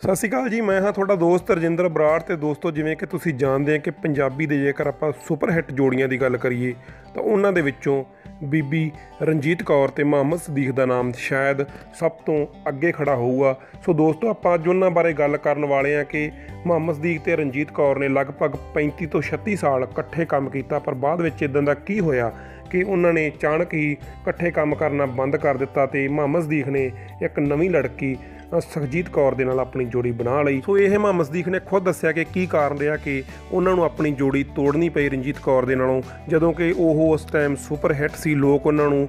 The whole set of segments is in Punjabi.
ਸਤਿ ਸ਼੍ਰੀ ਅਕਾਲ ਜੀ, ਮੈਂ ਹਾਂ ਤੁਹਾਡਾ ਦੋਸਤ ਰਜਿੰਦਰ ਬਰਾੜ ਤੇ ਦੋਸਤੋ, ਜਿਵੇਂ ਕਿ ਤੁਸੀਂ ਜਾਣਦੇ ਆ ਕਿ ਪੰਜਾਬੀ ਦੇ ਜੇਕਰ ਆਪਾਂ ਸੁਪਰ ਹਿੱਟ ਜੋੜੀਆਂ ਦੀ ਗੱਲ ਕਰੀਏ, ਤਾਂ ਉਹਨਾਂ ਦੇ ਵਿੱਚੋਂ ਬੀਬੀ ਰਣਜੀਤ ਕੌਰ ਤੇ ਮੁਹੰਮਦ ਸਦੀਕ ਦਾ ਨਾਮ ਸ਼ਾਇਦ ਸਭ ਤੋਂ ਅੱਗੇ ਖੜਾ ਹੋਊਗਾ। ਸੋ ਦੋਸਤੋ, ਆਪਾਂ ਅੱਜ ਉਹਨਾਂ ਬਾਰੇ ਗੱਲ ਕਰਨ ਵਾਲੇ ਆ ਕਿ ਮੁਹੰਮਦ ਸਦੀਕ ਤੇ ਰਣਜੀਤ ਕੌਰ ਨੇ ਲਗਭਗ 35 ਤੋਂ 36 ਸਾਲ ਇਕੱਠੇ ਕੰਮ ਕੀਤਾ, ਪਰ ਬਾਅਦ ਵਿੱਚ ਇਦਾਂ ਦਾ ਕੀ ਹੋਇਆ ਕਿ ਉਹਨਾਂ ਨੇ ਅਚਾਨਕ ਹੀ ਇਕੱਠੇ ਕੰਮ ਕਰਨਾ ਬੰਦ ਕਰ ਦਿੱਤਾ ਤੇ ਮੁਹੰਮਦ ਸਦੀਕ ਨੇ ਇੱਕ ਨਵੀਂ ਲੜਕੀ ਸੁਖਜੀਤ ਕੌਰ ਦੇ ਨਾਲ ਆਪਣੀ ਜੋੜੀ ਬਣਾ ਲਈ। ਸੋ ਇਹ ਮੁਹੰਮਦ ਸਦੀਕ ਨੇ ਖੁਦ ਦੱਸਿਆ ਕਿ ਕੀ ਕਾਰਨ ਰਿਹਾ ਕਿ ਉਹਨਾਂ ਨੂੰ ਆਪਣੀ ਜੋੜੀ ਤੋੜਨੀ ਪਈ ਰਣਜੀਤ ਕੌਰ ਦੇ ਨਾਲੋਂ, ਜਦੋਂ ਕਿ ਉਹ ਉਸ ਟਾਈਮ ਸੁਪਰ ਹਿੱਟ ਸੀ, ਲੋਕ ਉਹਨਾਂ ਨੂੰ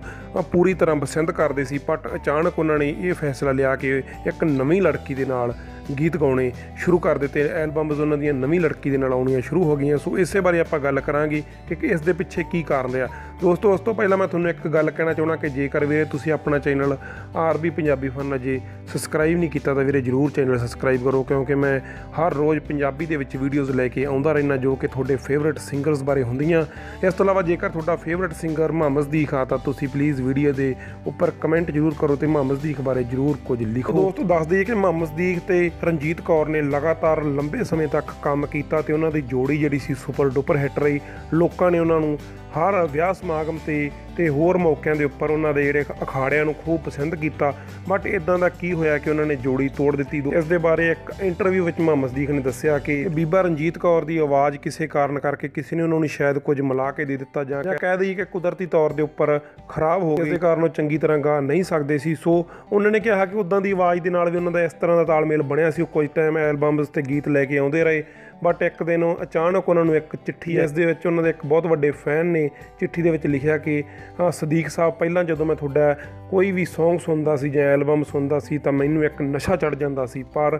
ਪੂਰੀ ਤਰ੍ਹਾਂ ਪਸੰਦ ਕਰਦੇ ਸੀ ਬਟ ਅਚਾਨਕ ਉਹਨਾਂ ਨੇ ਇਹ ਫੈਸਲਾ ਲਿਆ ਕਿ ਇੱਕ ਨਵੀਂ ਲੜਕੀ ਦੇ ਨਾਲ ਗੀਤ ਗਾਉਣੇ ਸ਼ੁਰੂ ਕਰ ਦਿੱਤੇ। ਐਲਬਮਸ ਉਹਨਾਂ ਦੀਆਂ ਨਵੀਂ ਲੜਕੀ ਦੇ ਨਾਲ ਆਉਣੀਆਂ ਸ਼ੁਰੂ ਹੋ ਗਈਆਂ। ਸੋ ਇਸੇ ਬਾਰੇ ਆਪਾਂ ਗੱਲ ਕਰਾਂਗੇ ਕਿ ਕਿ ਇਸ ਦੇ ਪਿੱਛੇ ਕੀ ਕਾਰਨ ਰਿਹਾ। ਦੋਸਤੋ, ਉਸ ਤੋਂ ਪਹਿਲਾਂ ਮੈਂ ਤੁਹਾਨੂੰ ਇੱਕ ਗੱਲ ਕਹਿਣਾ ਚਾਹੁੰਦਾ ਕਿ ਜੇਕਰ ਵੀਰੇ ਤੁਸੀਂ ਆਪਣਾ ਚੈਨਲ ਆਰਬੀ ਪੰਜਾਬੀ ਫਨ ਅਜੇ ਸਬਸਕ੍ਰਾਈਬ ਨਹੀਂ ਕੀਤਾ ਤਾਂ ਵੀਰੇ ਜਰੂਰ ਚੈਨਲ ਸਬਸਕ੍ਰਾਈਬ ਕਰੋ, ਕਿਉਂਕਿ ਮੈਂ ਹਰ ਰੋਜ਼ ਪੰਜਾਬੀ ਦੇ ਵਿੱਚ ਵੀਡੀਓਜ਼ ਲੈ ਕੇ ਆਉਂਦਾ ਰਹਿਣਾ ਜੋ ਕਿ ਤੁਹਾਡੇ ਫੇਵਰਿਟ ਸਿੰਗਰਸ ਬਾਰੇ ਹੁੰਦੀਆਂ। ਇਸ ਤੋਂ ਇਲਾਵਾ ਜੇਕਰ ਤੁਹਾਡਾ ਫੇਵਰਿਟ ਸਿੰਗਰ ਮੁਹੰਮਦ ਸਦੀਕ ਆ, ਤਾਂ ਤੁਸੀਂ ਪਲੀਜ਼ ਵੀਡੀਓ ਦੇ ਉੱਪਰ ਕਮੈਂਟ ਜਰੂਰ ਕਰੋ ਤੇ ਮੁਹੰਮਦ ਸਦੀਕ ਬਾਰੇ ਜਰੂਰ ਕੁਝ ਲਿਖੋ। ਦੋਸਤੋ, ਦੱਸ ਦਈਏ ਕਿ ਮੁਹੰਮਦ ਸਦੀਕ ਤੇ ਰਣਜੀਤ ਕੌਰ ਨੇ ਲਗਾਤਾਰ ਲੰਬੇ ਸਮੇਂ ਤੱਕ ਕੰਮ ਕੀਤਾ ਤੇ ਉਹਨਾਂ ਦੀ ਜੋੜੀ ਜਿਹੜੀ ਸੀ ਸੁਪਰ ਡੁਪਰ ਹਿੱਟ ਰਹੀ। ਲੋਕਾਂ ਨੇ ਉਹਨਾਂ ਨੂੰ ਹਰ ਵਿਆਹ ਸਮਾਗਮ ਤੇ ਤੇ ਹੋਰ ਮੌਕਿਆਂ ਦੇ ਉੱਪਰ ਉਹਨਾਂ ਦੇ ਜਿਹੜੇ ਅਖਾੜਿਆਂ ਨੂੰ ਖੂਬ ਪਸੰਦ ਕੀਤਾ। ਬਟ ਇਦਾਂ ਦਾ ਕੀ ਹੋਇਆ ਕਿ ਉਹਨਾਂ ਨੇ ਜੋੜੀ ਤੋੜ ਦਿੱਤੀ? ਇਸ ਦੇ ਬਾਰੇ ਇੱਕ ਇੰਟਰਵਿਊ ਵਿੱਚ ਮੁਹੰਮਦ ਸਦੀਕ ਨੇ ਦੱਸਿਆ ਕਿ ਬੀਬਾ ਰਣਜੀਤ ਕੌਰ ਦੀ ਆਵਾਜ਼ ਕਿਸੇ ਕਾਰਨ ਕਰਕੇ ਕਿਸੇ ਨੇ ਉਹਨਾਂ ਨੂੰ ਸ਼ਾਇਦ ਕੁਝ ਮਿਲਾ ਕੇ ਦੇ ਦਿੱਤਾ ਜਾਂ ਕਹਿ ਦਈਏ ਕਿ ਕੁਦਰਤੀ ਤੌਰ ਦੇ ਉੱਪਰ ਖਰਾਬ ਹੋ ਗਈ। ਦੇ ਕਾਰਨ ਉਹ ਚੰਗੀ ਤਰ੍ਹਾਂ ਗਾ ਨਹੀਂ ਸਕਦੇ ਸੀ। ਸੋ ਉਹਨਾਂ ਨੇ ਕਿਹਾ ਕਿ ਉਦਾਂ ਦੀ ਆਵਾਜ਼ ਦੇ ਨਾਲ ਵੀ ਉਹਨਾਂ ਦਾ ਇਸ ਤਰ੍ਹਾਂ ਦਾ ਤਾਲਮੇਲ ਬਣਿਆ ਸੀ। ਉਹ ਕੁਝ ਟਾਈਮ ਐਲਬਮਸ ਤੇ ਗੀਤ ਲੈ ਕੇ ਆਉਂਦੇ ਰਹੇ। ਬਟ ਇੱਕ ਦਿਨ ਉਹ ਅਚਾਨਕ ਉਹਨਾਂ ਨੂੰ ਇੱਕ ਚਿੱਠੀ, ਇਸ ਦੇ ਵਿੱਚ ਉਹਨਾਂ ਦੇ ਇੱਕ ਬਹੁਤ ਵੱਡੇ ਫੈਨ ਨੇ, ਚਿੱਠੀ ਦੇ ਵਿੱਚ ਲਿਖਿਆ ਕਿ, ਹਾਂ, ਸਦੀਕ ਸਾਹਿਬ, ਪਹਿਲਾਂ ਜਦੋਂ ਮੈਂ ਤੁਹਾਡਾ ਕੋਈ ਵੀ Song ਸੁਣਦਾ ਸੀ ਜਾਂ ਐਲਬਮ ਸੁਣਦਾ ਸੀ ਤਾਂ ਮੈਨੂੰ ਇੱਕ ਨਸ਼ਾ ਚੜ ਜਾਂਦਾ ਸੀ, ਪਰ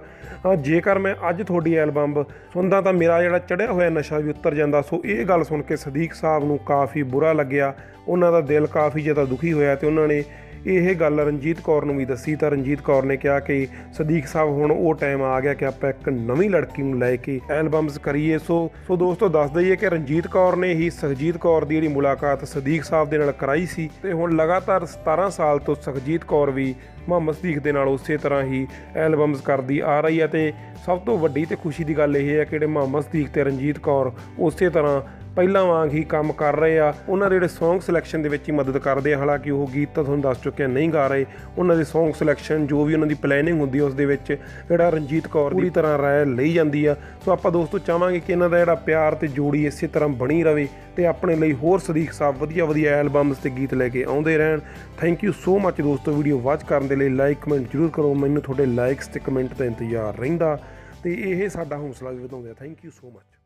ਜੇਕਰ ਮੈਂ ਅੱਜ ਤੁਹਾਡੀ ਐਲਬਮ ਸੁਣਦਾ ਤਾਂ ਮੇਰਾ ਜਿਹੜਾ ਚੜਿਆ ਹੋਇਆ ਨਸ਼ਾ ਵੀ ਉਤਰ ਜਾਂਦਾ। ਸੋ ਇਹ ਗੱਲ ਸੁਣ ਕੇ ਸਦੀਕ ਸਾਹਿਬ ਨੂੰ ਕਾਫੀ ਬੁਰਾ ਲੱਗਿਆ। ਉਹਨਾਂ ਦਾ ਦਿਲ ਕਾਫੀ ਜ਼ਿਆਦਾ ਦੁਖੀ ਹੋਇਆ ਤੇ ਉਹਨਾਂ ਨੇ ਇਹ ਗੱਲ ਰਣਜੀਤ ਕੌਰ ਨੂੰ ਵੀ ਦੱਸੀ, ਤਾਂ ਰਣਜੀਤ ਕੌਰ ਨੇ ਕਿਹਾ ਕਿ ਸਦੀਕ ਸਾਹਿਬ, ਹੁਣ ਉਹ ਟਾਈਮ ਆ ਗਿਆ ਕਿ ਆਪਾਂ ਇੱਕ ਨਵੀਂ ਲੜਕੀ ਨੂੰ ਲੈ ਕੇ ਐਲਬਮਸ ਕਰੀਏ। ਸੋ ਸੋ ਦੋਸਤੋ, ਦੱਸ ਦਈਏ ਕਿ ਰਣਜੀਤ ਕੌਰ ਨੇ ਹੀ ਸੁਖਜੀਤ ਕੌਰ ਦੀ ਜਿਹੜੀ ਮੁਲਾਕਾਤ ਸਦੀਕ ਸਾਹਿਬ ਦੇ ਨਾਲ ਕਰਾਈ ਸੀ ਤੇ ਹੁਣ ਲਗਾਤਾਰ 17 ਸਾਲ ਤੋਂ ਸੁਖਜੀਤ ਕੌਰ ਵੀ ਮੁਹੰਮਦ ਸਦੀਕ ਦੇ ਨਾਲ ਉਸੇ ਤਰ੍ਹਾਂ ਹੀ ਐਲਬਮਸ ਕਰਦੀ ਆ ਰਹੀ ਹੈ ਤੇ ਸਭ ਤੋਂ ਵੱਡੀ ਤੇ ਖੁਸ਼ੀ ਦੀ ਗੱਲ ਇਹ ਹੈ ਕਿ ਜਿਹੜੇ ਮੁਹੰਮਦ ਸਦੀਕ ਤੇ ਰਣਜੀਤ ਕੌਰ ਉਸੇ ਤਰ੍ਹਾਂ ਪਹਿਲਾਂ ਵਾਂਗ ਹੀ ਕੰਮ ਕਰ ਰਹੇ ਆ। ਉਹਨਾਂ ਦੇ ਜਿਹੜੇ Song ਸਿਲੈਕਸ਼ਨ ਦੇ ਵਿੱਚ ਹੀ ਮਦਦ ਕਰਦੇ ਆ। ਹਾਲਾਂਕਿ ਉਹ ਗੀਤ ਤਾਂ ਤੁਹਾਨੂੰ ਦੱਸ ਚੁੱਕਿਆ ਨਹੀਂ ਗਾ ਰਹੇ। ਉਹਨਾਂ ਦੇ Song ਸਿਲੈਕਸ਼ਨ ਜੋ ਵੀ ਉਹਨਾਂ ਦੀ ਪਲੈਨਿੰਗ ਹੁੰਦੀ ਆ, ਉਸ ਦੇ ਵਿੱਚ ਜਿਹੜਾ ਰਣਜੀਤ ਕੌਰ ਪੂਰੀ ਤਰ੍ਹਾਂ ਰਾਏ ਲਈ ਜਾਂਦੀ ਆ। ਸੋ ਆਪਾਂ ਦੋਸਤੋ ਚਾਹਾਂਗੇ ਕਿ ਇਹਨਾਂ ਦਾ ਜਿਹੜਾ ਪਿਆਰ ਤੇ ਜੋੜੀ ਇਸੇ ਤਰ੍ਹਾਂ ਬਣੀ ਰਵੇ ਤੇ ਆਪਣੇ ਲਈ ਹੋਰ ਸਦੀਕ ਸਾਹਿਬ ਵਧੀਆ ਵਧੀਆ ਐਲਬਮਸ ਤੇ ਗੀਤ ਲੈ ਕੇ ਆਉਂਦੇ ਰਹਿਣ। ਥੈਂਕ ਯੂ ਸੋ ਮੱਚ ਦੋਸਤੋ। ਵੀਡੀਓ ਵਾਚ ਕਰਨ ਦੇ ਲਈ ਲਾਈਕ ਕਮੈਂਟ ਜਰੂਰ ਕਰੋ। ਮੈਨੂੰ ਤੁਹਾਡੇ ਲਾਈਕਸ ਤੇ ਕਮੈਂਟ ਦਾ ਇੰਤਜ਼ਾਰ ਰਹਿੰਦਾ ਤੇ ਇਹ ਸਾਡਾ ਹੌਸਲਾ ਵੀ ਵਧਾਉਂਦੇ ਆ। Thank you so much